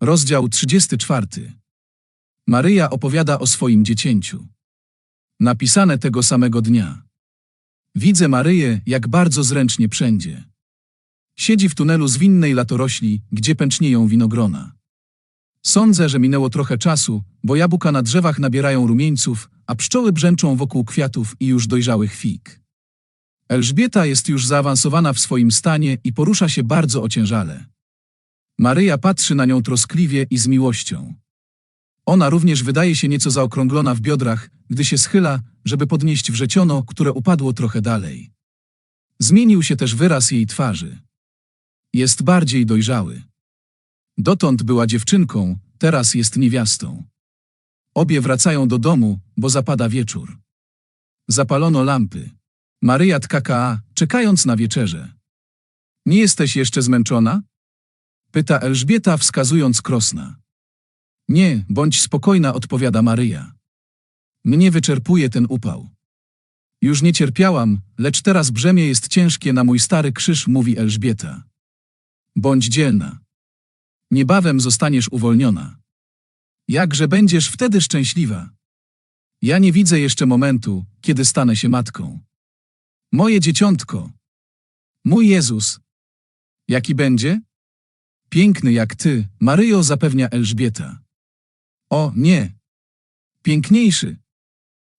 Rozdział 34. Maryja opowiada o swoim dziecięciu. Napisane tego samego dnia. Widzę Maryję, jak bardzo zręcznie wszędzie. Siedzi w tunelu zwinnej latorośli, gdzie pęcznieją winogrona. Sądzę, że minęło trochę czasu, bo jabłka na drzewach nabierają rumieńców, a pszczoły brzęczą wokół kwiatów i już dojrzałych fig. Elżbieta jest już zaawansowana w swoim stanie i porusza się bardzo ociężale. Maryja patrzy na nią troskliwie i z miłością. Ona również wydaje się nieco zaokrąglona w biodrach, gdy się schyla, żeby podnieść wrzeciono, które upadło trochę dalej. Zmienił się też wyraz jej twarzy. Jest bardziej dojrzały. Dotąd była dziewczynką, teraz jest niewiastą. Obie wracają do domu, bo zapada wieczór. Zapalono lampy. Maryja tkaka, czekając na wieczerzę. Nie jesteś jeszcze zmęczona? Pyta Elżbieta, wskazując krosna. Nie, bądź spokojna, odpowiada Maryja. Mnie wyczerpuje ten upał. Już nie cierpiałam, lecz teraz brzemię jest ciężkie na mój stary krzyż, mówi Elżbieta. Bądź dzielna. Niebawem zostaniesz uwolniona. Jakże będziesz wtedy szczęśliwa? Ja nie widzę jeszcze momentu, kiedy stanę się matką. Moje dzieciątko. Mój Jezus. Jaki będzie? Piękny jak ty, Maryjo, zapewnia Elżbieta. O, nie. Piękniejszy.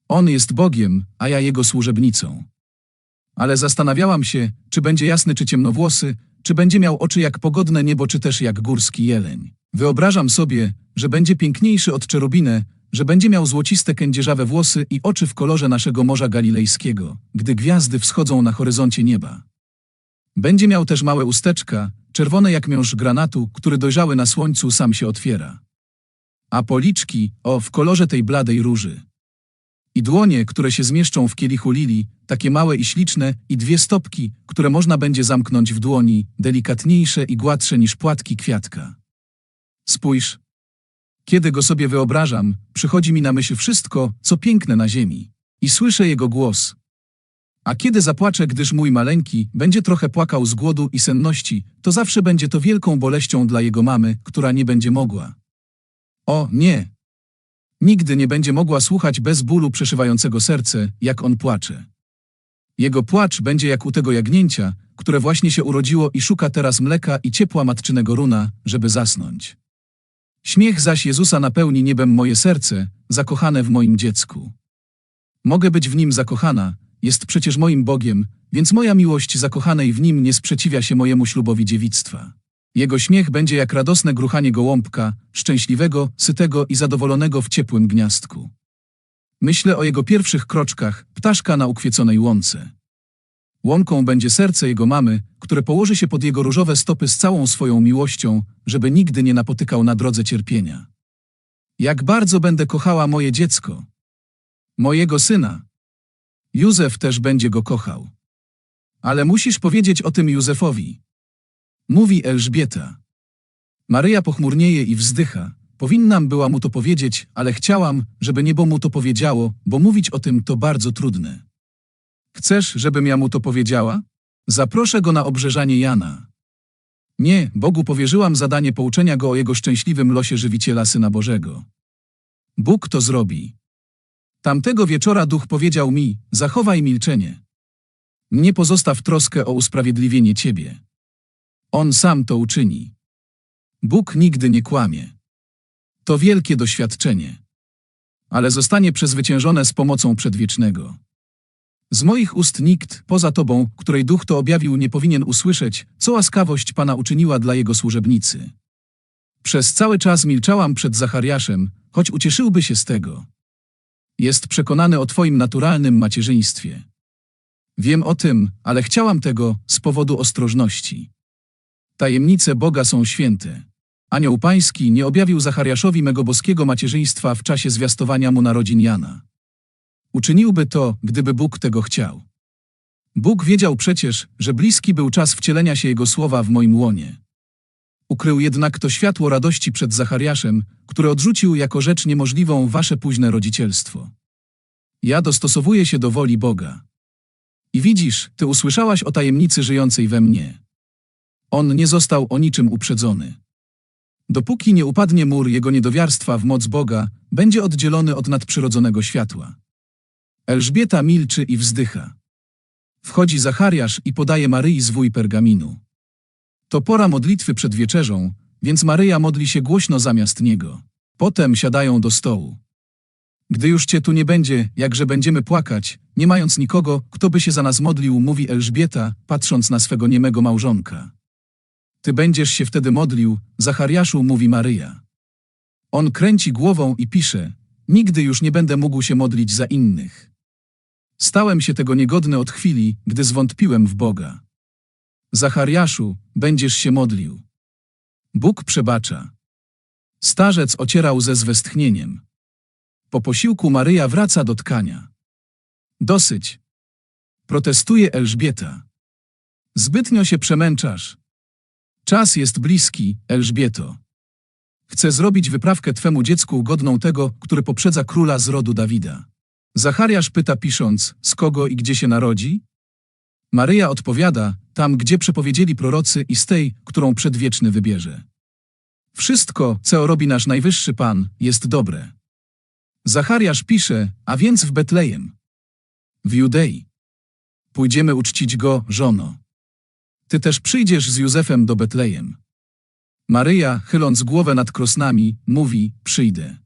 On jest Bogiem, a ja Jego służebnicą. Ale zastanawiałam się, czy będzie jasny czy ciemnowłosy, czy będzie miał oczy jak pogodne niebo, czy też jak górski jeleń. Wyobrażam sobie, że będzie piękniejszy od czerubinę, że będzie miał złociste kędzierzawe włosy i oczy w kolorze naszego Morza Galilejskiego, gdy gwiazdy wschodzą na horyzoncie nieba. Będzie miał też małe usteczka, czerwone jak miąższ granatu, który dojrzały na słońcu sam się otwiera. A policzki, o, w kolorze tej bladej róży. I dłonie, które się zmieszczą w kielichu lili, takie małe i śliczne, i dwie stopki, które można będzie zamknąć w dłoni, delikatniejsze i gładsze niż płatki kwiatka. Spójrz. Kiedy go sobie wyobrażam, przychodzi mi na myśl wszystko, co piękne na ziemi. I słyszę jego głos. A kiedy zapłaczę, gdyż mój maleńki będzie trochę płakał z głodu i senności, to zawsze będzie to wielką boleścią dla jego mamy, która nie będzie mogła. O, nie! Nigdy nie będzie mogła słuchać bez bólu przeszywającego serce, jak on płacze. Jego płacz będzie jak u tego jagnięcia, które właśnie się urodziło i szuka teraz mleka i ciepła matczynego runa, żeby zasnąć. Śmiech zaś Jezusa napełni niebem moje serce, zakochane w moim dziecku. Mogę być w nim zakochana, jest przecież moim Bogiem, więc moja miłość zakochanej w nim nie sprzeciwia się mojemu ślubowi dziewictwa. Jego śmiech będzie jak radosne gruchanie gołąbka, szczęśliwego, sytego i zadowolonego w ciepłym gniazdku. Myślę o jego pierwszych kroczkach, ptaszka na ukwieconej łące. Łąką będzie serce jego mamy, które położy się pod jego różowe stopy z całą swoją miłością, żeby nigdy nie napotykał na drodze cierpienia. Jak bardzo będę kochała moje dziecko. Mojego syna. Józef też będzie go kochał. Ale musisz powiedzieć o tym Józefowi. Mówi Elżbieta. Maryja pochmurnieje i wzdycha. Powinnam była mu to powiedzieć, ale chciałam, żeby niebo mu to powiedziało, bo mówić o tym to bardzo trudne. Chcesz, żebym ja mu to powiedziała? Zaproszę go na obrzeżanie Jana. Nie, Bogu powierzyłam zadanie pouczenia go o jego szczęśliwym losie żywiciela Syna Bożego. Bóg to zrobi. Tamtego wieczora duch powiedział mi, zachowaj milczenie. Nie pozostaw troskę o usprawiedliwienie ciebie. On sam to uczyni. Bóg nigdy nie kłamie. To wielkie doświadczenie. Ale zostanie przezwyciężone z pomocą przedwiecznego. Z moich ust nikt, poza Tobą, której duch to objawił, nie powinien usłyszeć, co łaskawość Pana uczyniła dla Jego służebnicy. Przez cały czas milczałam przed Zachariaszem, choć ucieszyłby się z tego. Jest przekonany o Twoim naturalnym macierzyństwie. Wiem o tym, ale chciałam tego z powodu ostrożności. Tajemnice Boga są święte. Anioł Pański nie objawił Zachariaszowi mego boskiego macierzyństwa w czasie zwiastowania mu narodzin Jana. Uczyniłby to, gdyby Bóg tego chciał. Bóg wiedział przecież, że bliski był czas wcielenia się Jego słowa w moim łonie. Ukrył jednak to światło radości przed Zachariaszem, który odrzucił jako rzecz niemożliwą wasze późne rodzicielstwo. Ja dostosowuję się do woli Boga. I widzisz, ty usłyszałaś o tajemnicy żyjącej we mnie. On nie został o niczym uprzedzony. Dopóki nie upadnie mur jego niedowiarstwa w moc Boga, będzie oddzielony od nadprzyrodzonego światła. Elżbieta milczy i wzdycha. Wchodzi Zachariasz i podaje Maryi zwój pergaminu. To pora modlitwy przed wieczerzą, więc Maryja modli się głośno zamiast niego. Potem siadają do stołu. Gdy już cię tu nie będzie, jakże będziemy płakać, nie mając nikogo, kto by się za nas modlił, mówi Elżbieta, patrząc na swego niemego małżonka. Ty będziesz się wtedy modlił, Zachariaszu, mówi Maryja. On kręci głową i pisze, nigdy już nie będę mógł się modlić za innych. Stałem się tego niegodny od chwili, gdy zwątpiłem w Boga. Zachariaszu, będziesz się modlił. Bóg przebacza. Starzec ocierał ze z westchnieniem. Po posiłku Maryja wraca do tkania. Dosyć. Protestuje Elżbieta. Zbytnio się przemęczasz. Czas jest bliski, Elżbieto. Chcę zrobić wyprawkę twemu dziecku godną tego, który poprzedza króla z rodu Dawida. Zachariasz pyta pisząc, z kogo i gdzie się narodzi? Maryja odpowiada, tam gdzie przepowiedzieli prorocy i z tej, którą przedwieczny wybierze. Wszystko, co robi nasz najwyższy Pan, jest dobre. Zachariasz pisze, a więc w Betlejem. W Judei. Pójdziemy uczcić go, żono. Ty też przyjdziesz z Józefem do Betlejem. Maryja, chyląc głowę nad krosnami, mówi, przyjdę.